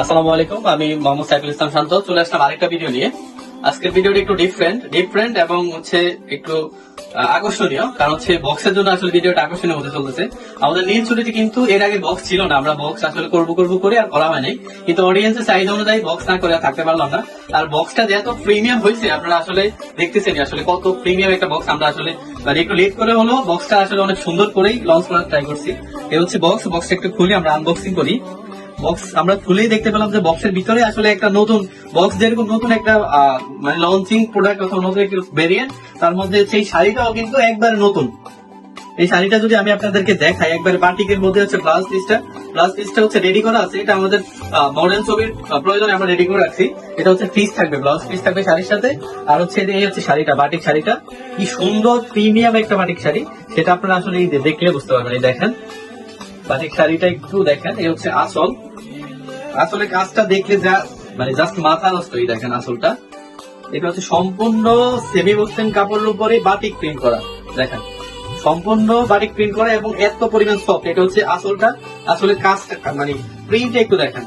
আসসালামু আলাইকুম, আমি মোহাম্মদ সাইফুল ইসলাম শান্ত। চলে আসলাম আরেকটা ভিডিও নিয়ে। আজকের ভিডিওটা একটু ডিফারেন্ট ডিফারেন্ট এবং হচ্ছে একটু আকর্ষণীয়, কারণ হচ্ছে বক্সের জন্য আসলে ভিডিওটা আকর্ষণীয় হতে চলতেছে। আমাদের নীল ছুটিতে কিন্তু এর আগে বক্স ছিল না, আমরা বক্স আসলে করব করব করে আর করা হয়নি। কিন্তু অডিয়েন্সের চাহিদা অনুযায়ী বক্স না করে থাকতে পারলাম না। আর বক্সটা যে এত প্রিমিয়াম হয়েছে, আপনারা আসলে দেখতেছেন আসলে কত প্রিমিয়াম একটা বক্স আমরা আসলে মানে একটু লেট করে হলো বক্সটা আসলে অনেক সুন্দর করেই লঞ্চ করার ট্রাই করছি। এ হচ্ছে বক্স বক্সটা একটু খুলে, আমরা আনবক্সিং করি। বক্স আমরা খুলেই দেখতে পেলাম যে বক্সের ভিতরে আসলে একটা নতুন বক্স যেরকম নতুন একটা মানে লঞ্চিং প্রোডাক্ট অথবা নতুন একটা ভেরিয়েন্ট তার মধ্যে সেই শাড়িটাও কিন্তু একবারে নতুন। এই শাড়িটা যদি আমি আপনাদেরকে দেখাই, একবারে বাটিকের মধ্যে হচ্ছে ব্লাউজ পিসটা ব্লাউজ পিসটা হচ্ছে রেডি করা আছে, এটা আমাদের মডেল ছবির প্রয়োজনে আমরা রেডি করে রাখছি। এটা হচ্ছে পিস থাকবে ব্লাউজ পিস থাকবে শাড়ির সাথে। আর হচ্ছে এই হচ্ছে শাড়িটা বাটিক শাড়িটা। কি সুন্দর প্রিমিয়াম একটা বাটিক শাড়ি। সেটা আপনারা আসলে দেখলে বুঝতে পারবেন, এই দেখেন। বাটিক শাড়িটা একটু দেখেন, এই হচ্ছে আসল। আসলে কাজটা দেখলে যা মানে জাস্ট মাথা নষ্ট এই দেখেন আসলটা। এটা হচ্ছে সম্পূর্ণ সেমি বস্তেন কাপড়ের উপরে বাটিক প্রিন্ট করা। দেখেন, সম্পূর্ণ বাটিক প্রিন্ট করা এবং এত পরিমাণ সফট এটা হচ্ছে আসলটা। আসলে কাজটা মানে প্রিন্ট একটু দেখেন।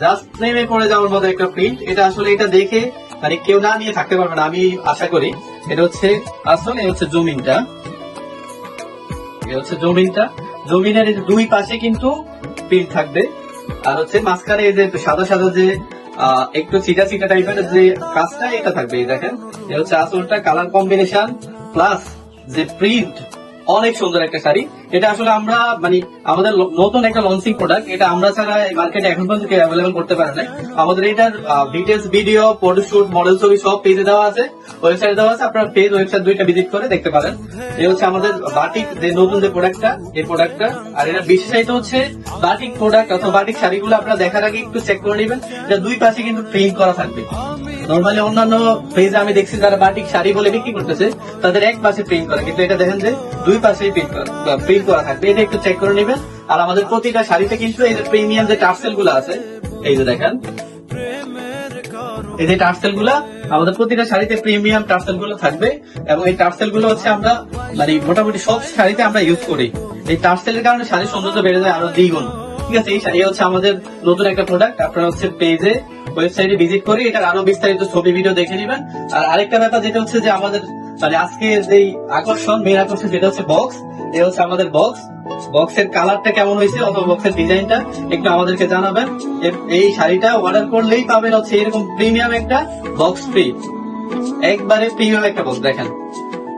জাস্ট পড়ে যাওয়ার মতো একটা প্রিন্ট এটা আসলে এটা দেখে মানে কেউ না নিয়ে থাকতে পারবে না, আমি আশা করি। এটা হচ্ছে আসলে হচ্ছে জমিনটা। এই হচ্ছে জমিনটা। জমিনের দুই পাশে কিন্তু প্রিন্ট থাকবে। আর হচ্ছে মাঝখানে এই যে সাদা সাদা যে একটু চিটা চিটা টাইপের যে কাজটা এটা থাকবে, এই দেখেন। এটা হচ্ছে আসলটা কালার কম্বিনেশন প্লাস যে প্রিন্ট অনেক সুন্দর একটা শাড়ি। এটা আসলে আমরা মানে আমাদের নতুন একটা লঞ্চিং প্রোডাক্ট এটা আমরা ছাড়া মার্কেটে এখন পর্যন্ত কেউ অ্যাভেলেবল করতে পারে না আমাদের এটার ডিটেলস ভিডিও ফটোশুট মডেল ছবি সব পেজে দেওয়া আছে। ওয়েবসাইট দেওয়া আছে, আপনারা পেজ ওয়েবসাইট দুইটা ভিজিট করে দেখতে পারেন। এই হচ্ছে আমাদের বাটিক যে নতুন যে প্রোডাক্টটা এই প্রোডাক্টটা আর এটা বিশেষায়িত হচ্ছে বাটিক প্রোডাক্ট অথবা বাটিক শাড়িগুলো আপনারা দেখার আগে একটু চেক করে নেবেন এটা দুই পাশে কিন্তু প্রিন্ট করা থাকবে। নর্মালি অন্যান্য পেজে আমি দেখছি যারা বাটিক শাড়ি বলে বিক্রি করতেছে, তাদের এক পাশে প্রিন্ট করা। কিন্তু এটা দেখেন যে দুই পাশেই প্রিন্ট করা প্রিন্ট করা থাকবে। এটা একটু চেক করে নেবেন। আর আমাদের প্রতিটা শাড়িতে কিন্তু এই যে প্রিমিয়াম যে টার্সেলগুলো আছে, এই যে দেখেন। এই যে টার্সেলগুলা, আমাদের প্রতিটা শাড়িতে প্রিমিয়াম টার্সেলগুলো থাকবে। এবং এই টার্সেলগুলো হচ্ছে আমরা মানে মোটামুটি সব শাড়িতে আমরা ইউজ করি। এই টার্সেলের কারণে শাড়ির সৌন্দর্য বেড়ে যায় আরও দ্বিগুণ। ঠিক আছে এই হচ্ছে আমাদের নতুন একটা প্রোডাক্ট আপনারা হচ্ছে পেজে ওয়েবসাইটে ভিজিট করে এটার আরও বিস্তারিত ছবি ভিডিও দেখে নেবেন। আর আরেকটা ব্যাপার যেটা হচ্ছে যে আমাদের মানে আজকে যেই আকর্ষণ মেন আকর্ষণ যেটা হচ্ছে বক্স এ হচ্ছে আমাদের বক্স বক্সের কালারটা কেমন হয়েছে অথবা বক্সের ডিজাইনটা একটু আমাদেরকে জানাবেন। এই শাড়িটা অর্ডার করলেই পাবেন হচ্ছে এরকম প্রিমিয়াম একটা বক্স ফ্রি একবারে প্রিমিয়াম একটা বক্স দেখেন।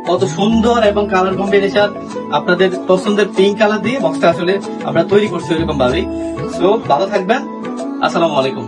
কত সুন্দর এবং কালার কম্বিনেশন আপনাদের পছন্দের পিঙ্ক কালার দিয়ে বক্সটা আসলে আমরা তৈরি করছি এরকম ভাবেই তো ভালো থাকবেন। আসসালামু আলাইকুম।